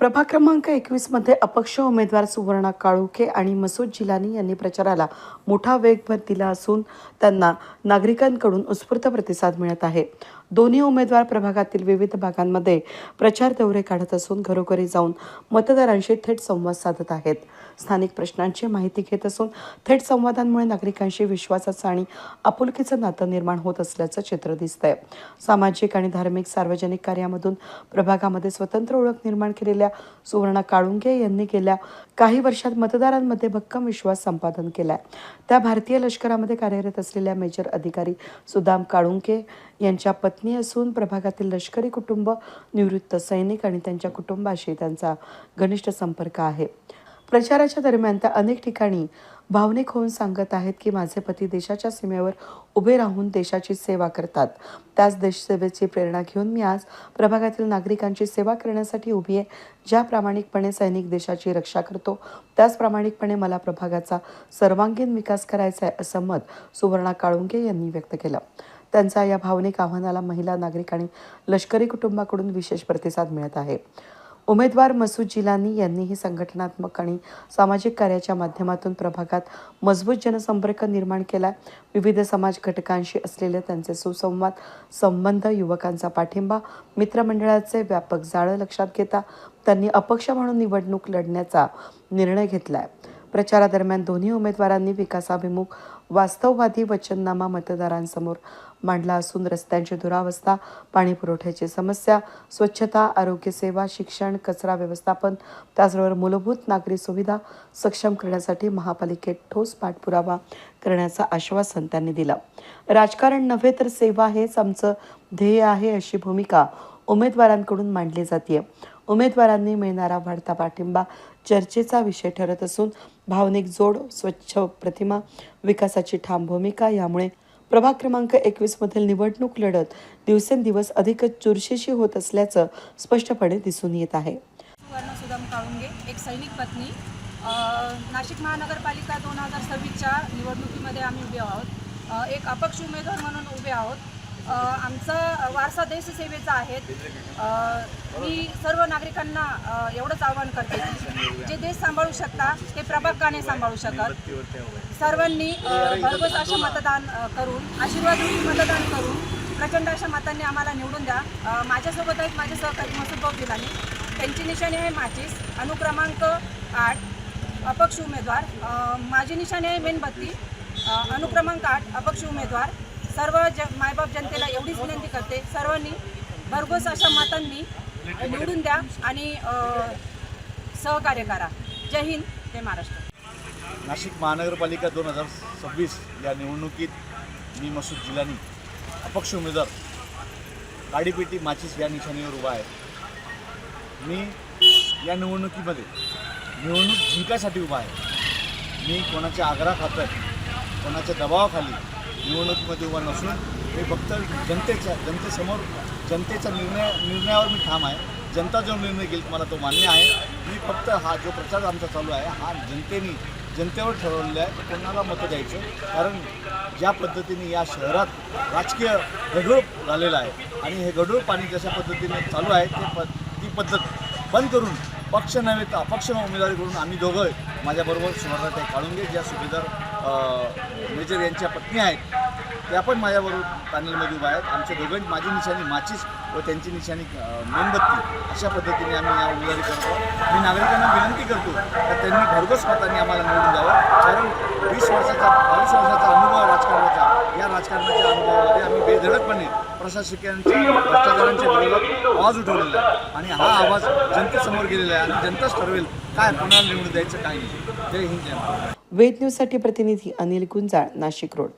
प्रभाग क्रमांक एकवीसमध्ये अपक्ष उमेदवार सुवर्णा काळुखे आणि मसूद जिलानी यांनी प्रचाराला मोठा वेग दिला असून त्यांना नागरिकांकडून उत्स्फूर्त प्रतिसाद मिळत आहे. दोन्ही उमेदवार प्रभागातील विविध भागांमध्ये प्रचार दौरे काढत असून घरोघरी जाऊन मतदारांशी थेट संवाद साधत आहेत. स्थानिक प्रश्नांची माहिती घेत असून थेट संवादांमुळे नागरिकांशी विश्वासाचं आणि आपुलकीचं नातं निर्माण होत असल्याचं चित्र दिसतंय. सामाजिक आणि धार्मिक सार्वजनिक कार्यामधून प्रभागामध्ये स्वतंत्र ओळख निर्माण केलेल्या सुवर्णा काळुंगे यांनी गेल्या काही वर्षात मतदारांमध्ये भक्कम विश्वास संपादन केलाय. त्या भारतीय लष्करामध्ये कार्यरत असलेल्या मेजर अधिकारी सुदाम काळुंके यांच्या पत्नी असून प्रभागातील लष्करी कुटुंब निवृत्त सैनिक आणि त्यांच्या कुटुंबाशी त्यांचा घनिष्ठ संपर्क आहे. प्रचाराच्या दरम्यान त्या अनेक ठिकाणी भावनिक होऊन सांगत आहेत की माझे पती देशाच्या सीमेवर उभे राहून देशाची सेवा करतात. त्याच देशसेवेची प्रेरणा घेऊन मी आज प्रभागातील नागरिकांची सेवा करण्यासाठी उभी आहे. ज्या प्रामाणिकपणे सैनिक देशाची रक्षा करतो त्याच प्रामाणिकपणे मला प्रभागाचा सर्वांगीण विकास करायचा आहे असं मत सुवर्णा काळुंगे यांनी व्यक्त केलं. त्यांचा या भावनिक आव्हानाला महिला नागरिक आणि लष्करी कुटुंबाकडून विशेष प्रतिसाद मिळत आहे. उमेदवार मसूद जिलानी यांनीही संघटनात्मक आणि सामाजिक कार्याच्या माध्यमातून प्रभागात मजबूत जनसंपर्क निर्माण केला विविध समाज घटकांशी असलेले त्यांचे सुसंवाद संबंध युवकांचा पाठिंबा मित्रमंडळाचे व्यापक जाळं लक्षात घेता त्यांनी अपक्ष म्हणून निवडणूक लढण्याचा निर्णय घेतला आहे प्रचारादरम्यान दोन्ही उमेदवारांनी विकासाभिमुख वास्तववादी वचननामा मतदारांसमोर मांडला असून रस्त्यांची दुरावस्था पाणी पुरवठ्याची समस्या स्वच्छता आरोग्यसेवा शिक्षण कचरा व्यवस्थापन त्याचबरोबर मूलभूत नागरी सुविधा सक्षम करण्यासाठी महापालिकेत ठोस पाठपुरावा करण्याचं आश्वासन त्यांनी दिलं. राजकारण नव्हे तर सेवा हेच आमचं ध्येय आहे अशी भूमिका उमेदवारांकडून मांडली जाते उमेदवारांनी मिळणारा वाढता पाठिंबा चर्चेचा विषय ठरत असून भावनिक जोड स्वच्छ प्रतिमा विकासाची ठाम भूमिका यामुळे प्रभाग क्रमांक एकवीसमधील निवडणूक लढत दिवसेंदिवस अधिकच चुरशीशी होत असल्याचं स्पष्टपणे दिसून येत आहे. एक सैनिक पत्नी. नाशिक महानगरपालिका दोन हजार सव्वीसच्या निवडणुकीमध्ये आम्ही उभे आहोत. एक अपक्ष उमेदवार म्हणून उभे आहोत. आमचा वारसा देशसेवेचा आहे. मी सर्व नागरिकांना एवढंच आवाहन करते जे देश सांभाळू शकता ते प्रभागाने सांभाळू शकत. सर्वांनी भरघोस असे मतदान करून आशीर्वाद मतदान करून प्रचंड अशा मतांनी आम्हाला निवडून द्या. माझ्यासोबत आहेत माझे सहकारी मसूद भाऊ दिलानी त्यांची निशाणी आहे माचीस अनुक्रमांक आठ अपक्ष उमेदवार. माझी निशाणी आहे मेणबत्ती. अनुक्रमांक आठ अपक्ष उमेदवार. सर्व ज मायबाप जनतेला एवढीच विनंती करते. सर्वांनी भरघोस अशा मतांनी निवडून द्या आणि सहकार्य करा. जय हिंद जय महाराष्ट्र. नाशिक महानगरपालिका दोन हजार सव्वीस या निवडणुकीत मी मसूद जिलानी अपक्ष उमेदवार काडीपेटी माचीस या निशाणीवर उभा आहे. मी या निवडणुकीमध्ये निवडणूक जिंकायसाठी उभा आहे. मी कोणाच्या आग्रह कोणाच्या दबावाखाली निवडणुकीमध्ये उभा नसून मी फक्त जनतेच्या जनतेसमोर जनतेचा निर्णय निर्णयावर मी ठाम आहे. जनता जो निर्णय घेईल मला तो मान्य आहे. मी फक्त हा जो प्रचार आमचा चालू आहे हा जनतेने जनतेवर ठरवलेला आहे की कोणाला मतं द्यायचं. कारण ज्या पद्धतीने या शहरात राजकीय गढूळ झालेलं आहे आणि हे गढूळ पाणी जशा पद्धतीने चालू आहे ते प ती पद्धत बंद करून पक्ष नव्हे तर अपक्ष उमेदवारी करून आम्ही दोघं माझ्याबरोबर सुवर्णाताई काळुंगे ज्या सुभेदार मेजर यांच्या पत्नी आहेत त्या पण माझ्याबरोबर पॅनलमध्ये उभा आहेत. आमच्या दोघांची माझी निशाणी माचीस व त्यांची निशाणी मेणबत्ती. अशा पद्धतीने आम्ही या उमेदवारी करतो. मी नागरिकांना विनंती करतो तर त्यांनी भरघोस मतांनी आम्हाला निवडून द्यावं. कारण वीस वर्षाचा बावीस वर्षाचा अनुभव राजकारणाचा या राजकारणाच्या अनुभवामध्ये आम्ही बेधडकपणे प्रशासकांच्या भ्रष्टाचारांच्या विरोधात आवाज उठवलेला आहे. आणि हा आवाज जनतेसमोर गेलेला आहे आणि जनताच ठरवेल काय कोणाला निवडून द्यायचं काय नाही. जय हिंद जय वेद न्यूजसाठी प्रतिनिधी अनिल गुंजाळ नाशिक रोड.